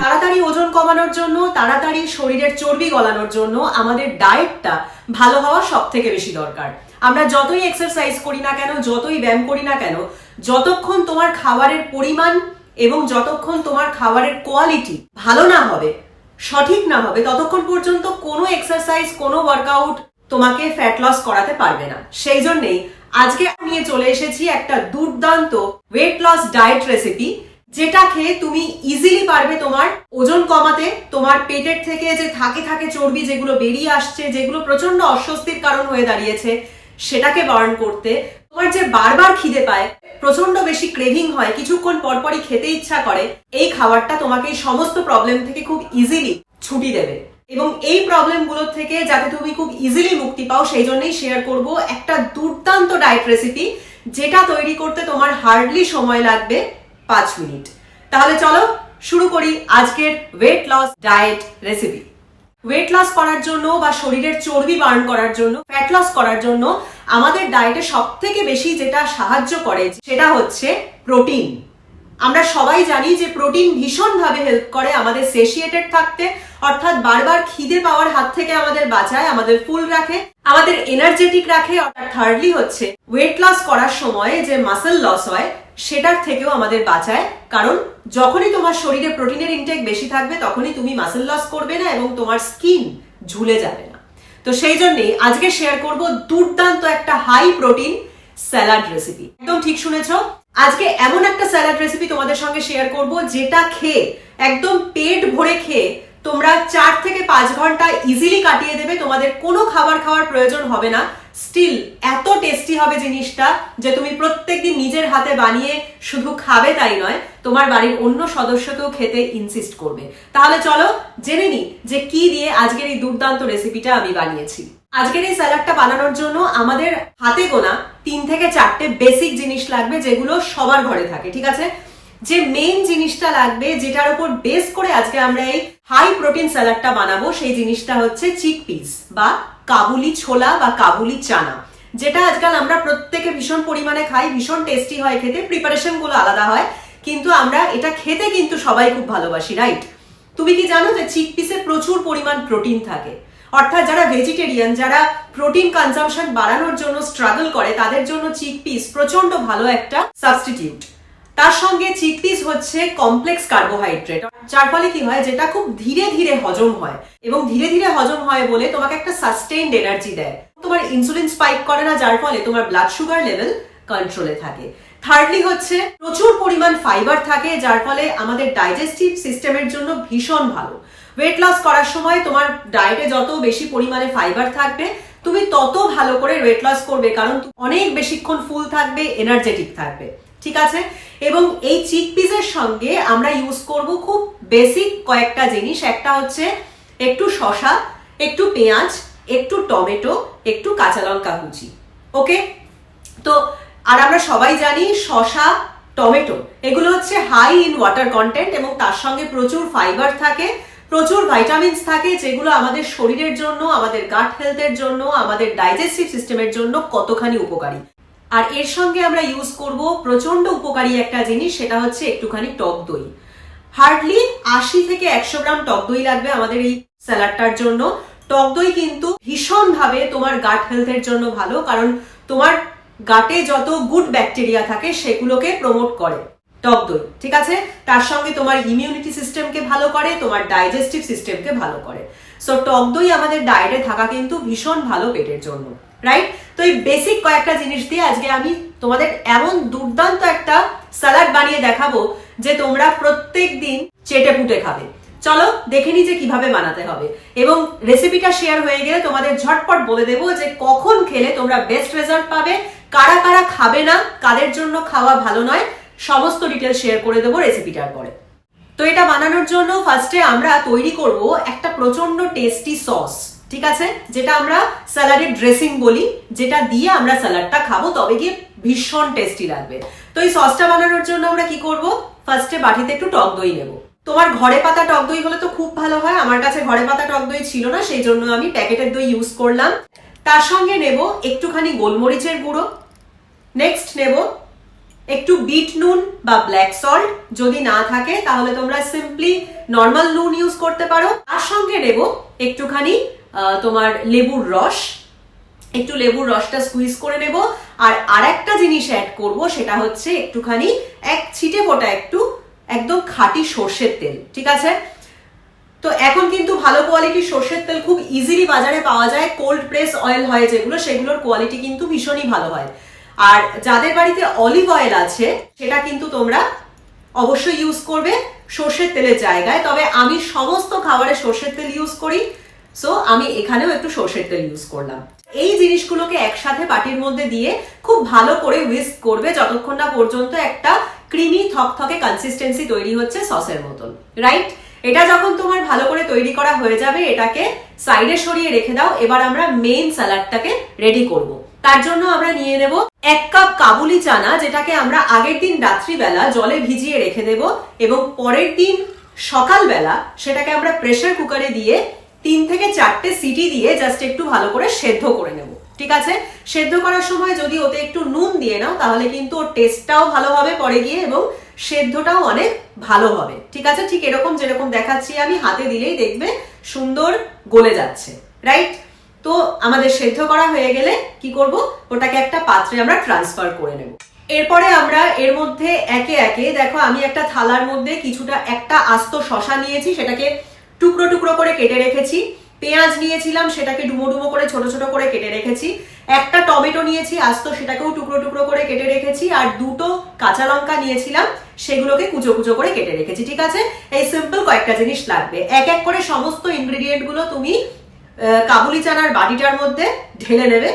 তাড়াতাড়ি ওজন কমানোর জন্য, তাড়াতাড়ি শরীরের চর্বি গলানোর জন্য আমাদের ডায়েটটা ভালো হওয়া সব থেকে বেশি দরকার। আমরা যতই এক্সারসাইজ করি না কেন, যতই ব্যায়াম করি না কেন, যতক্ষণ তোমার খাবারের পরিমাণ এবং যতক্ষণ তোমার খাবারের কোয়ালিটি ভালো না হবে, সঠিক না হবে, ততক্ষণ পর্যন্ত কোনো এক্সারসাইজ কোনো ওয়ার্কআউট তোমাকে ফ্যাট লস করাতে পারবে না। সেই জন্যেই আজকে নিয়ে চলে এসেছি একটা দুর্দান্ত ওয়েট লস ডায়েট রেসিপি যেটা খেয়ে তুমি ইজিলি পারবে তোমার ওজন কমাতে, তোমার পেটের থেকে যে থাকে থাকে চর্বি যেগুলো বেরিয়ে আসছে, যেগুলো প্রচণ্ড অস্বস্তির কারণ হয়ে দাঁড়িয়েছে, সেটাকে বার্ন করতে, তোমার যে বারবার খিদে পায় প্রচণ্ড বেশি ক্রেভিং হয়, কিছুক্ষণ পরপরই খেতে ইচ্ছা করে, এই খাবারটা তোমাকে সমস্ত প্রবলেম থেকে খুব ইজিলি ছুটি দেবে। এবং এই প্রবলেমগুলোর থেকে যাতে তুমি খুব ইজিলি মুক্তি পাও, সেই জন্যই শেয়ার করব একটা দুর্দান্ত ডায়েট রেসিপি যেটা তৈরি করতে তোমার হার্ডলি সময় লাগবে পাঁচ মিনিট। তাহলে চলো শুরু করি আজকের weight loss diet recipe weight loss করার জন্য বা শরীরের চর্বি বার্ন করার জন্য ফ্যাট লস করার জন্য আমাদের ডায়েটে সব থেকে বেশি যেটা সাহায্য করে, সেটা হচ্ছে প্রোটিন আমরা সবাই জানি যে প্রোটিন ভীষণভাবে হেল্প করে আমাদের সেশিয়েটেড থাকতে, অর্থাৎ বারবার খিদে পাওয়ার হাত থেকে আমাদের বাঁচায়, আমাদের ফুল রাখে, আমাদের এনার্জেটিক রাখে, অর্থাৎ থার্ডলি হচ্ছে ওয়েট লস করার সময় যে মাসেল লস হয়, সেটার থেকেও আমাদের বাঁচায়। কারণ যখনই তোমার শরীরে প্রোটিনের ইনটেক বেশি থাকবে, তখনই তুমি মাসেল লস করবে না এবং তোমার স্কিন ঝুলে যাবে না। তো সেই জন্যই আজকে শেয়ার করব দুর্দান্ত একটা হাই প্রোটিন স্যালাড রেসিপি একদম ঠিক শুনেছো? আজকে এমন একটা স্যালাড রেসিপি তোমাদের সঙ্গে শেয়ার করব, যেটা খেয়ে, একদম পেট ভরে খেয়ে, তোমরা চার থেকে পাঁচ ঘণ্টা ইজিলি কাটিয়ে দেবে, তোমাদের কোনো খাবার খাওয়ার প্রয়োজন হবে না। স্টিল এত টেস্টি হবে জিনিসটা যে তুমি প্রত্যেকদিন নিজের হাতে বানিয়ে শুধু খাবে তাই নয়, তোমার বাড়ির অন্য সদস্যকেও খেতে ইনসিস্ট করবে। তাহলে চলো, জেনে নি যে কি দিয়ে আজকের এই দুর্দান্ত রেসিপিটা আমি বানিয়েছি। আজকের এই স্যালাডটা বানানোর জন্য আমাদের হাতে গোনা তিন থেকে চারটে বেসিক জিনিস লাগবে যেগুলো সবার ঘরে থাকে, ঠিক আছে? যে মেইন জিনিসটা লাগবে যেটার উপর বেস করে আজকে আমরা এই হাই প্রোটিন স্যালাডটা বানাবো, সেই জিনিসটা হচ্ছে চিক পিস বা কাবুলি ছোলা বা কাবুলি চানা, যেটা আজকাল আমরা প্রত্যেকে ভীষণ পরিমাণে খাই, ভীষণ টেস্টি হয় খেতে প্রিপারেশনগুলো আলাদা হয়, কিন্তু আমরা এটা খেতে কিন্তু সবাই খুব ভালোবাসি রাইট তুমি কি জানো যে চিক পিসে প্রচুর পরিমাণ প্রোটিন থাকে? অর্থাৎ যারা ভেজিটেরিয়ান যারা প্রোটিন কনজাম্পশন বাড়ানোর জন্য স্ট্রাগল করে, তাদের জন্য চিক পিস প্রচণ্ড ভালো একটা সাবস্টিটিউট তার সঙ্গে চিকপিস হচ্ছে কমপ্লেক্স কার্বোহাইড্রেট যার ফলে কি হয়, যেটা খুব ধীরে ধীরে হজম হয়। এবং ধীরে ধীরে হজম হয় বলে তোমাকে একটা সাস্টেইনড এনার্জি দেয়। তোমার ইনসুলিন স্পাইক করে না, যার ফলে তোমার ব্লাড সুগার লেভেল কন্ট্রোলে থাকে। থার্ডলি হচ্ছে, প্রচুর পরিমাণ ফাইবার থাকে, যার ফলে আমাদের ডাইজেস্টিভ সিস্টেমের জন্য ভীষণ ভালো। ওয়েট লস করার সময় তোমার ডায়েটে যত বেশি পরিমাণে ফাইবার থাকবে, তুমি তত ভালো করে ওয়েট লস করবে, কারণ অনেক বেশিক্ষণ ফুল থাকবে এনার্জেটিক থাকবে, ঠিক আছে? এবং এই চিক পিসের সঙ্গে আমরা ইউজ করব খুব বেসিক কয়েকটা জিনিস। একটা হচ্ছে একটু শশা একটু পেঁয়াজ, একটু টমেটো, একটু কাঁচা লঙ্কা কুচি ওকে তো, আর আমরা সবাই জানি শশা টমেটো, এগুলো হচ্ছে হাই ইন ওয়াটার কন্টেন্ট এবং তার সঙ্গে প্রচুর ফাইবার থাকে। প্রচুর ভাইটামিনস থাকে যেগুলো আমাদের শরীরের জন্য, আমাদের গাট হেলথের জন্য, আমাদের ডাইজেস্টিভ সিস্টেমের জন্য কতখানি উপকারী। আর এর সঙ্গে আমরা ইউজ করব প্রচণ্ড উপকারী একটা জিনিস, সেটা হচ্ছে একটুখানি টক দই। হার্ডলি আশি থেকে একশো গ্রাম টক দই লাগবে আমাদের এই স্যালাডটার জন্য। টক দই কিন্তু ভীষণভাবে তোমার গাট হেলথের জন্য ভালো, কারণ তোমার গাটে যত গুড ব্যাকটেরিয়া থাকে সেগুলোকে প্রমোট করে। টক দই ঠিক আছে? তার সঙ্গে তোমার ইমিউনিটি সিস্টেমকে ভালো করে, তোমার ডাইজেস্টিভ সিস্টেমকে ভালো করে। সো টক দই আমাদের ডায়েটে থাকা কিন্তু ভীষণ ভালো পেটের জন্য রাইট তো এই বেসিক কয়েকটা জিনিস দিয়ে আজকে আমি তোমাদের এমন দুর্দান্ত একটা স্যালাড বানিয়ে দেখাবো যে তোমরা প্রত্যেক দিন চেটে পুটে খাবে। চলো, দেখে নি যে কীভাবে বানাতে হবে। এবং রেসিপিটা শেয়ার হয়ে গেলে তোমাদের ঝটপট বলে দেবো যে কখন খেলে তোমরা বেস্ট রেজাল্ট পাবে, কারা কারা খাবে না, কাদের জন্য খাওয়া ভালো নয় সমস্ত ডিটেল শেয়ার করে দেবো রেসিপিটার পরে। তো এটা বানানোর জন্য ফার্স্টে আমরা তৈরি করব একটা প্রচণ্ড টেস্টি সস ঠিক আছে? যেটা আমরা স্যালাডের ড্রেসিং বলি, যেটা দিয়ে আমরা স্যালাডটা খাব, তবে গিয়ে ভীষণ টেস্টি লাগবে। তো এই সসটা বানানোর জন্য আমরা কি করব? ফার্স্টে বাটিতে একটু টক দই নেব। তোমার ঘরে পাতা টক দই হলে তো খুব ভালো হয়, আমার কাছে ঘরে পাতা টক দই ছিল না, সেই জন্য আমি প্যাকেটের দই ইউজ করলাম। তার সঙ্গে নেব একটুখানি গোলমরিচের গুঁড়ো। নেক্সট নেব একটু বিট নুন বা ব্ল্যাক সল্ট যদি না থাকে, তাহলে তোমরা সিম্পলি নর্মাল নুন ইউজ করতে পারো। তার সঙ্গে নেব একটুখানি তোমার লেবুর রস। একটু লেবুর রসটা স্কুইজ করে নেব। আর আরেকটা জিনিস অ্যাড করব, সেটা হচ্ছে একটুখানি এক ছিটে ফোটা একটু একদম খাঁটি সর্ষের তেল, ঠিক আছে? তো এখন কিন্তু ভালো কোয়ালিটির সর্ষের তেল খুব ইজিলি বাজারে পাওয়া যায়। কোল্ড প্রেস অয়েল হয় যেগুলো, সেগুলোর কোয়ালিটি কিন্তু ভীষণই ভালো হয়। আর যাদের বাড়িতে অলিভ অয়েল আছে, সেটা কিন্তু তোমরা অবশ্যই ইউজ করবে সর্ষের তেলের জায়গায়। তবে আমি সমস্ত খাবারে সর্ষের তেল ইউজ করি সো আমি এখানেও একটু সর্ষের তেল ইউজ করলাম। এই জিনিসগুলোকে একসাথে বাটির মধ্যে দিয়ে খুব ভালো করে উইস্ক করবে যতক্ষণ না পর্যন্ত একটা ক্রিমি থকথকে কনসিস্টেন্সি তৈরি হচ্ছে সসের মতন রাইট এটা যখন তোমার ভালো করে তৈরি করা হয়ে যাবে, এটাকে সাইডে সরিয়ে রেখে দাও। এবার আমরা মেইন স্যালাডটাকে রেডি করব। তার জন্য আমরা নিয়ে নেব এক কাপ কাবুলি চানা, যেটাকে আমরা আগের দিন রাত্রিবেলা জলে ভিজিয়ে রেখে দেব এবং পরের দিন সকালবেলা সেটাকে আমরা প্রেসার কুকারে দিয়ে তিন থেকে চারটে সিটি দিয়ে জাস্ট একটু ভালো করে সেদ্ধ করে নেব। ঠিক আছে? সেদ্ধ করার সময় যদি ওতে একটু নুন দিয়ে নাও, তাহলে কিন্তু ওর টেস্টটাও ভালো হবে পরে গিয়ে এবং সেদ্ধটাও অনেক ভালো হবে। ঠিক আছে? ঠিক এরকম যেরকম দেখাচ্ছি আমি, হাতে দিলেই দেখবে সুন্দর গলে যাচ্ছে। রাইট তো আমাদের সেদ্ধ করা হয়ে গেলে কি করব? ওটাকে একটা পাত্রে আমরা ট্রান্সফার করে নেব। এরপরে আমরা এর মধ্যে একে একে, দেখো আমি একটা থালার মধ্যে কিছুটা একটা আস্ত শশা নিয়েছি, সেটাকে টুকরো টুকরো করে কেটে রেখেছি। পেঁয়াজ নিয়েছিলাম, সেটাকে ডুমো ডুমো করে ছোট ছোট করে কেটে রেখেছি। একটা টমেটো নিয়েছি, আস্ত সেটাকেও টুকরো টুকরো করে কেটে রেখেছি। আর দুটো কাঁচা লঙ্কা নিয়েছিলাম, সেগুলোকে কুচো কুচো করে কেটে রেখেছি, ঠিক আছে? এই সিম্পল কয়েকটা জিনিস লাগবে। এক এক করে সমস্ত ইনগ্রেডিয়েন্টগুলো তুমি কাবুলি চানার বাটিটার মধ্যে ঢেলে নেবে।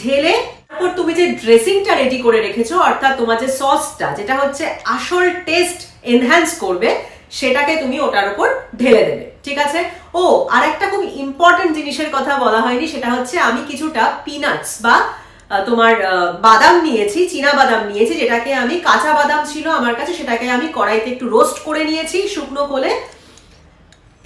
ঢেলে তারপর তুমি যে ড্রেসিংটা রেডি করে রেখেছো, অর্থাৎ তোমার যে সসটা যেটা হচ্ছে আসল টেস্ট এনহ্যান্স করবে, সেটাকে তুমি ওটার উপর ঢেলে দেবে। ঠিক আছে? ও আর একটা খুব ইম্পর্টেন্ট জিনিসের কথা বলা হয়নি, সেটা হচ্ছে আমি কিছুটা পিনাটস বা তোমার বাদাম নিয়েছি, চীনা বাদাম নিয়েছি, যেটাকে আমি কাঁচা বাদাম ছিল আমার কাছে, সেটাকে আমি কড়াইতে একটু রোস্ট করে নিয়েছি, শুকনো কোলে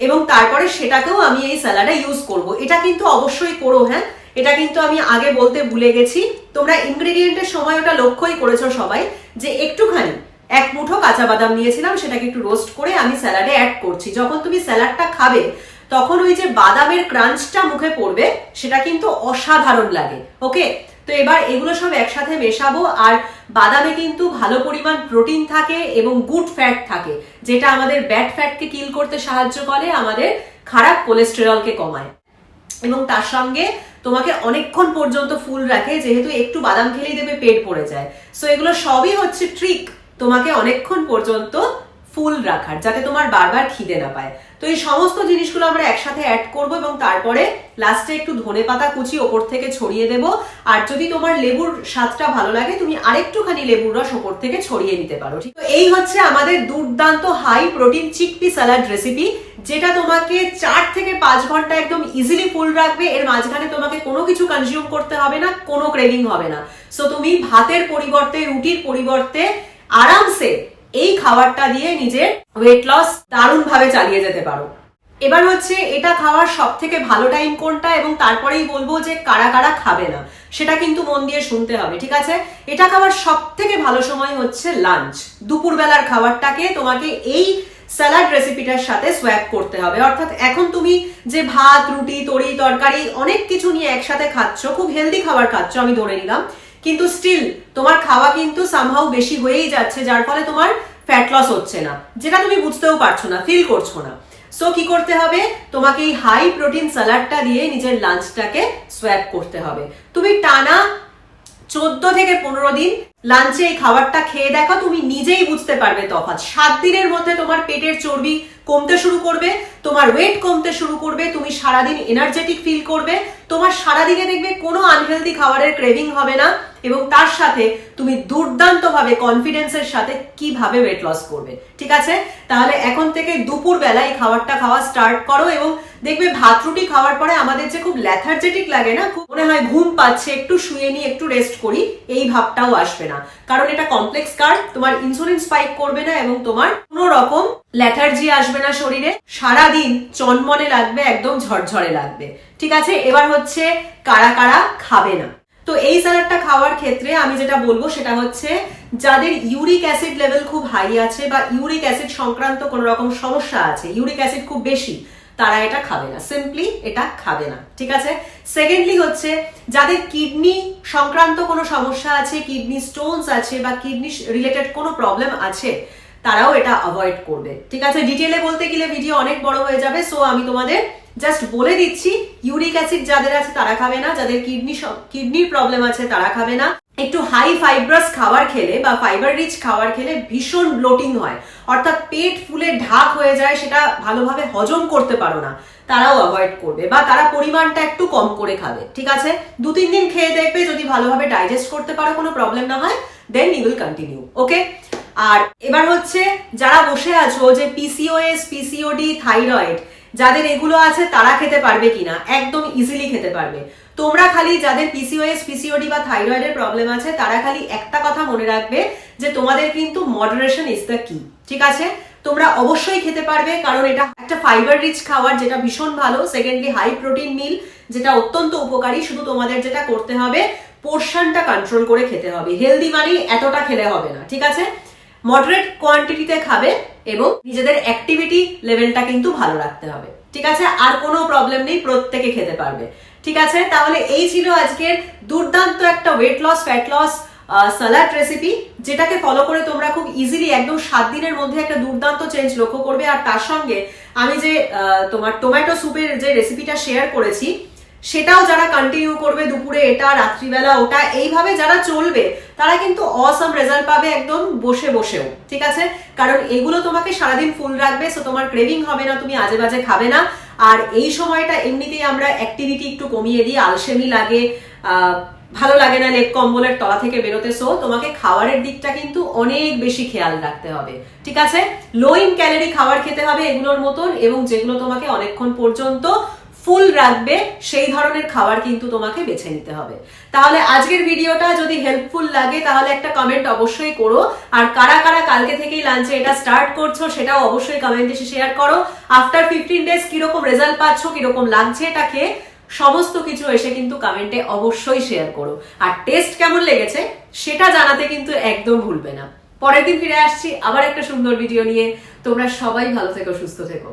এবং তারপরে সেটাকেও আমি এই স্যালাডে ইউজ করব। এটা কিন্তু অবশ্যই করো হ্যাঁ? এটা কিন্তু আমি আগে বলতে ভুলে গেছি। তোমরা ইনগ্রেডিয়েন্টের সময় ওটা লক্ষ্যই করেছ সবাই, যে একটুখানি এক মুঠো কাঁচা বাদাম নিয়েছিলাম, সেটাকে একটু রোস্ট করে আমি স্যালাডে অ্যাড করছি। যখন তুমি স্যালাডটা খাবে, তখন ওই যে বাদামের ক্রাঞ্চটা মুখে পড়বে, সেটা কিন্তু অসাধারণ লাগে ওকে তো এবার এগুলো সব একসাথে মেশাবো, আর বাদামে কিন্তু ভালো পরিমাণ প্রোটিন থাকে এবং গুড ফ্যাট থাকে, যেটা আমাদের ব্যাড ফ্যাটকে কিল করতে সাহায্য করে, আমাদের খারাপ কোলেস্টেরলকে কমায়। এবং তার সঙ্গে তোমাকে অনেকক্ষণ পর্যন্ত ফুল রাখে, যেহেতু একটু বাদাম খেলেই দেবে পেট পড়ে যায়। সো এগুলো সবই হচ্ছে ট্রিক তোমাকে অনেকক্ষণ পর্যন্ত ফুল রাখার, যাতে তোমার বারবার খিদে না পায়। তো এই সমস্ত জিনিসগুলো আমরা একসাথে অ্যাড করব এবং তারপরে লাস্টে একটু ধনে পাতা কুচি ওপর থেকে ছড়িয়ে দেব। আর যদি তোমার লেবুর স্বাদটা ভালো লাগে, তুমি আরেকটুখানি লেবুর রস ওপর থেকে ছড়িয়ে নিতে পারো, ঠিক? এই হচ্ছে আমাদের দুর্দান্ত high protein chickpea salad recipe যেটা তোমাকে চার থেকে পাঁচ ঘণ্টা একদম ইজিলি ফুল রাখবে। এর মাঝখানে তোমাকে কোনো কিছু কনজিউম করতে হবে না, কোনো ক্রেভিং হবে না। সো তুমি ভাতের পরিবর্তে, রুটির পরিবর্তে আরামসে এই খাবারটা দিয়ে নিজের ওয়েট লস দারুণ ভাবে চালিয়ে যেতে পারো। এবার হচ্ছে এটা খাওয়ার সব থেকে ভালো টাইম কোনটা এবং তারপরেই বলব যে কারা কারা খাবে না, সেটা কিন্তু মন দিয়ে শুনতে হবে, ঠিক আছে? এটা খাওয়ার সব থেকে ভালো সময় হচ্ছে লাঞ্চ দুপুরবেলার খাবারটাকে তোমাকে এই স্যালাড রেসিপিটার সাথে সোয়াপ করতে হবে। অর্থাৎ এখন তুমি যে ভাত, রুটি, তরি, তরকারি অনেক কিছু নিয়ে একসাথে খাচ্ছ, খুব হেলদি খাবার খাচ্ছ, আমি ধরে নিলাম। কিন্তু স্টিল তোমার খাওয়া কিন্তু সামহাউ বেশি হয়েই যাচ্ছে, যার ফলে তোমার ফ্যাট লস হচ্ছে না। যেটা তুমি বুঝতেও পারছ না ফিল করছ না। সো কি করতে হবে? তোমাকে এই হাই প্রোটিন স্যালাডটা দিয়ে নিজের লাঞ্চটাকে সোয়াপ করতে হবে। তুমি টানা চোদ্দ থেকে পনেরো দিন লাঞ্চে এই খাবারটা খেয়ে দেখো, তুমি নিজেই বুঝতে পারবে তফাৎ। সাত দিনের মধ্যে তোমার পেটের চর্বি কমতে শুরু করবে, তোমার ওয়েট কমতে শুরু করবে, তুমি সারাদিন এনার্জেটিক ফিল করবে, তোমার সারাদিনে দেখবে কোনো আনহেলদি খাবারের ক্রেভিং হবে না। এবং তার সাথে তুমি দুর্দান্তভাবে কনফিডেন্সের সাথে কীভাবে ওয়েট লস করবে। ঠিক আছে? তাহলে এখন থেকে দুপুর বেলায় এই খাবারটা খাওয়া স্টার্ট করো এবং দেখবে ভাত রুটি খাওয়ার পরে আমাদের যে খুব ল্যাথার্জেটিক লাগে না, খুব মনে হয় ঘুম পাচ্ছে, একটু শুয়ে নিই, একটু রেস্ট করি, এই ভাবটাও আসবে না। কারণ এটা কমপ্লেক্স কার্ড তোমার ইনসুলিন স্পাইক করবে না এবং তোমার কোনো রকম ল্যাথার্জি আসবে না শরীরে। সারাদিন চনমনে লাগবে, একদম ঝরঝরে লাগবে। ঠিক আছে? এবার হচ্ছে কারা কারা খাবে না। তো এই স্যালাডটা খাওয়ার ক্ষেত্রে আমি যেটা বলব সেটা হচ্ছে, যাদের ইউরিক অ্যাসিড লেভেল খুব হাই আছে বা ইউরিক অ্যাসিড সংক্রান্ত কোনো রকম সমস্যা আছে, ইউরিক অ্যাসিড খুব বেশি, তারা এটা খাবে না সিম্পলি এটা খাবে না, ঠিক আছে? সেকেন্ডলি হচ্ছে, যাদের কিডনি সংক্রান্ত কোনো সমস্যা আছে কিডনি স্টোনস আছে বা কিডনি রিলেটেড কোনো প্রবলেম আছে, তারাও এটা অ্যাভয়েড করবে, ঠিক আছে? ডিটেলে বলতে গেলে ভিডিও অনেক বড় হয়ে যাবে সো আমি তোমাদের জাস্ট বলে দিচ্ছি ইউরিক অ্যাসিড যাদের আছে তারা খাবে না, যাদের কিডনি কিডনির প্রবলেম আছে তারা খাবে না। একটু হাই ফাইব্রাস খাবার খেলে বা ফাইবার রিচ খাবার খেলে ভীষণ ব্লোটিং হয়। অর্থাৎ পেট ফুলে ঢাক হয়ে যায়, সেটা ভালোভাবে হজম করতে পারো না। তারাও অ্যাভয়েড করবে বা তারা পরিমাণটা একটু কম করে খাবে, ঠিক আছে? দু, তিন দিন খেয়ে দেখবে, যদি ভালোভাবে ডাইজেস্ট করতে পারো, কোনো প্রবলেম না হয় then you will continue okay আর এবার হচ্ছে, যারা বসে আছো যে পিসিওএস পিসিওডি থাইরয়েড যাদের এগুলো আছে তারা খেতে পারবে কিনা? একদম ইজিলি খেতে পারবে। তোমরা খালি যাদের পিসিওএস পিসিওডি বা থাইরয়েডের প্রবলেম আছে, তারা খালি একটা কথা মনে রাখবে যে তোমাদের কিন্তু মডারেশন ইজ দ্য কি ঠিক আছে? তোমরা অবশ্যই খেতে পারবে, কারণ এটা একটা ফাইবার রিচ খাবার, যেটা ভীষণ ভালো। সেকেন্ডলি হাই প্রোটিন মিল যেটা অত্যন্ত উপকারী। শুধু তোমাদের যেটা করতে হবে পোর্শনটা কন্ট্রোল করে খেতে হবে। হেলদি মানেই এতটা খেলে হবে না। ঠিক আছে? মডারেট কোয়ান্টিটিতে খাবে এবং নিজেদের অ্যাক্টিভিটি লেভেলটা কিন্তু ভালো রাখতে হবে। ঠিক আছে? আর কোনো প্রবলেম নেই, প্রত্যেকে খেতে পারবে। ঠিক আছে? তাহলে এই ছিল আজকের দুর্দান্ত একটা weight loss fat loss salad recipe যেটাকে ফলো করে তোমরা খুব ইজিলি একদম সাত দিনের মধ্যে একটা দুর্দান্ত চেঞ্জ লক্ষ্য করবে। আর তার সঙ্গে আমি যে তোমার টোম্যাটো স্যুপের যে রেসিপিটা শেয়ার করেছি সেটাও যারা কন্টিনিউ করবে দুপুরে এটা, রাত্রিবেলা ওটা, এইভাবে যারা চলবে, তারা কিন্তু অসম রেজাল্ট পাবে একদম বসে বসেও, ঠিক আছে? কারণ এগুলো তোমাকে সারাদিন ফুল রাখবে সো তোমার ক্রেভিং হবে না, তুমি আজে বাজে খাবে না। আর এই সময়টা এমনিতেই আমরা অ্যাক্টিভিটি একটু কমিয়ে দিই, আলসেমি লাগে ভালো লাগে না লেপ কম্বলের তলা থেকে বেরোতে সো তোমাকে খাবারের দিকটা কিন্তু অনেক বেশি খেয়াল রাখতে হবে, ঠিক আছে? লো ইন ক্যালোরি খাবার খেতে হবে এগুলোর মতন, এবং যেগুলো তোমাকে অনেকক্ষণ পর্যন্ত ফুল রাখবে, সেই ধরনের খাবার কিন্তু তোমাকে বেছে নিতে হবে। তাহলে আজকের ভিডিওটা যদি হেল্পফুল লাগে, তাহলে একটা কমেন্ট অবশ্যই করো। আর কারা কারা কালকে থেকেই লাঞ্চে এটা স্টার্ট করছ, সেটাও অবশ্যই কমেন্ট এসে শেয়ার করো। আফটার ফিফটিন ডেজ কীরকম রেজাল্ট পাচ্ছ, কীরকম লাগছে এটাকে সমস্ত কিছু এসে কিন্তু কমেন্টে অবশ্যই শেয়ার করো। আর টেস্ট কেমন লেগেছে, সেটা জানাতে কিন্তু একদম ভুলবে না। পরের দিন ফিরে আসছি, আবার একটা সুন্দর ভিডিও নিয়ে। তোমরা সবাই ভালো থেকো, সুস্থ থেকো।